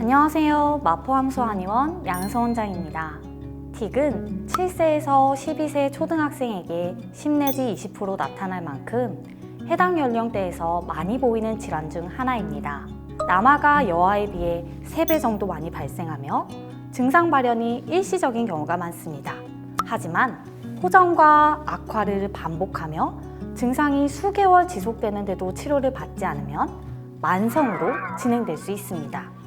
안녕하세요. 마포함수 한의원 양서원장입니다. 틱은 7세에서 12세 초등학생에게 10 내지 20% 나타날 만큼 해당 연령대에서 많이 보이는 질환 중 하나입니다. 남아가 여아에 비해 3배 정도 많이 발생하며 증상 발현이 일시적인 경우가 많습니다. 하지만 호전과 악화를 반복하며 증상이 수개월 지속되는데도 치료를 받지 않으면 만성으로 진행될 수 있습니다.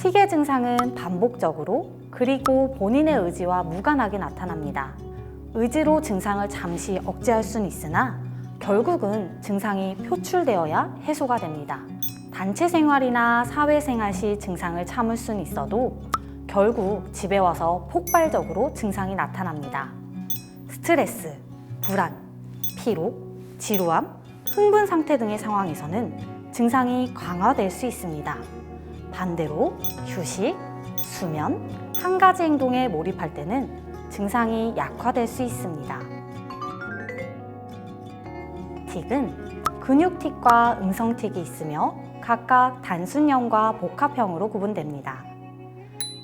틱의 증상은 반복적으로 그리고 본인의 의지와 무관하게 나타납니다. 의지로 증상을 잠시 억제할 수는 있으나 결국은 증상이 표출되어야 해소가 됩니다. 단체 생활이나 사회생활 시 증상을 참을 수는 있어도 결국 집에 와서 폭발적으로 증상이 나타납니다. 스트레스, 불안, 피로, 지루함, 흥분 상태 등의 상황에서는 증상이 강화될 수 있습니다. 반대로 휴식, 수면, 한 가지 행동에 몰입할 때는 증상이 약화될 수 있습니다. 틱은 근육틱과 음성틱이 있으며 각각 단순형과 복합형으로 구분됩니다.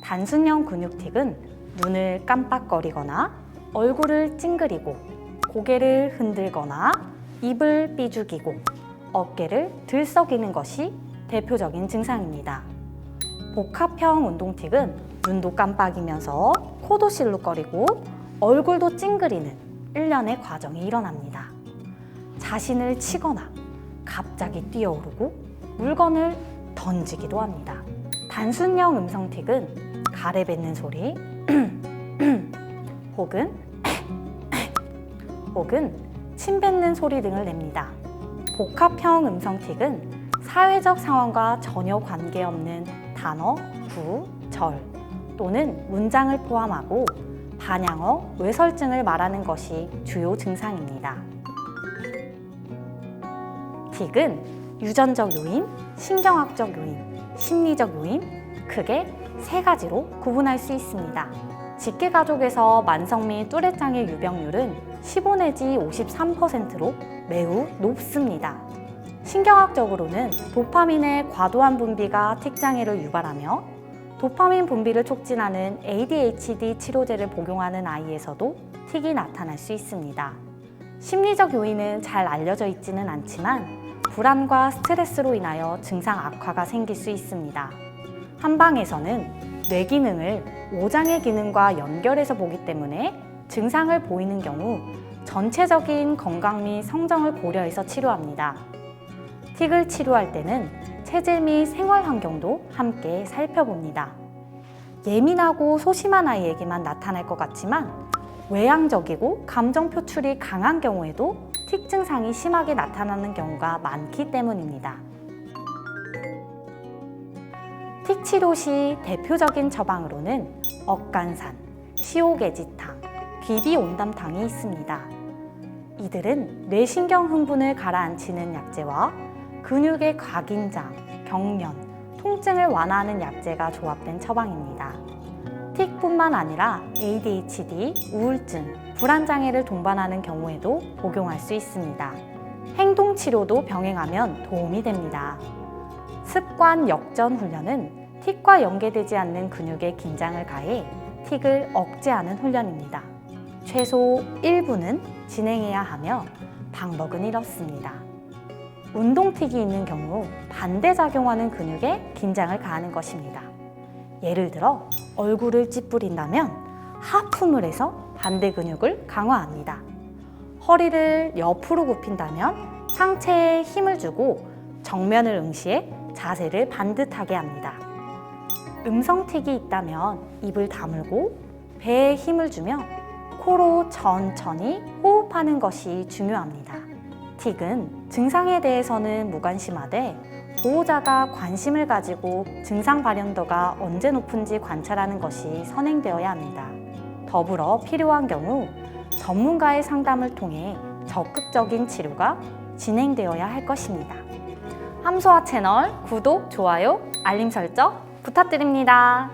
단순형 근육틱은 눈을 깜빡거리거나 얼굴을 찡그리고 고개를 흔들거나 입을 삐죽이고 어깨를 들썩이는 것이 대표적인 증상입니다. 복합형 운동틱은 눈도 깜빡이면서 코도 실룩거리고 얼굴도 찡그리는 일련의 과정이 일어납니다. 자신을 치거나 갑자기 뛰어오르고 물건을 던지기도 합니다. 단순형 음성틱은 가래 뱉는 소리 혹은 혹은 침 뱉는 소리 등을 냅니다. 복합형 음성틱은 사회적 상황과 전혀 관계없는 단어, 구, 절 또는 문장을 포함하고 반향어, 외설증을 말하는 것이 주요 증상입니다. 틱은 유전적 요인, 신경학적 요인, 심리적 요인 크게 세 가지로 구분할 수 있습니다. 직계 가족에서 만성 및 뚜레짱의 유병률은 15 내지 53%로 매우 높습니다. 신경학적으로는 도파민의 과도한 분비가 틱장애를 유발하며 도파민 분비를 촉진하는 ADHD 치료제를 복용하는 아이에서도 틱이 나타날 수 있습니다. 심리적 요인은 잘 알려져 있지는 않지만 불안과 스트레스로 인하여 증상 악화가 생길 수 있습니다. 한방에서는 뇌 기능을 오장의 기능과 연결해서 보기 때문에 증상을 보이는 경우 전체적인 건강 및 성정을 고려해서 치료합니다. 틱을 치료할 때는 체질 및 생활 환경도 함께 살펴봅니다. 예민하고 소심한 아이에게만 나타날 것 같지만 외향적이고 감정 표출이 강한 경우에도 틱 증상이 심하게 나타나는 경우가 많기 때문입니다. 틱 치료 시 대표적인 처방으로는 억간산, 시오게지탕, 귀비온담탕이 있습니다. 이들은 뇌신경 흥분을 가라앉히는 약제와 근육의 각인장, 경련, 통증을 완화하는 약제가 조합된 처방입니다. 틱뿐만 아니라 ADHD, 우울증, 불안장애를 동반하는 경우에도 복용할 수 있습니다. 행동치료도 병행하면 도움이 됩니다. 습관 역전 훈련은 틱과 연계되지 않는 근육에 긴장을 가해 틱을 억제하는 훈련입니다. 최소 1분은 진행해야 하며 방법은 이렇습니다. 운동틱이 있는 경우 반대작용하는 근육에 긴장을 가하는 것입니다. 예를 들어 얼굴을 찌푸린다면 하품을 해서 반대 근육을 강화합니다. 허리를 옆으로 굽힌다면 상체에 힘을 주고 정면을 응시해 자세를 반듯하게 합니다. 음성틱이 있다면 입을 다물고 배에 힘을 주며 코로 천천히 호흡하는 것이 중요합니다. 틱은 증상에 대해서는 무관심하되 보호자가 관심을 가지고 증상 발현도가 언제 높은지 관찰하는 것이 선행되어야 합니다. 더불어 필요한 경우 전문가의 상담을 통해 적극적인 치료가 진행되어야 할 것입니다. 함소아 채널 구독, 좋아요, 알림 설정 부탁드립니다.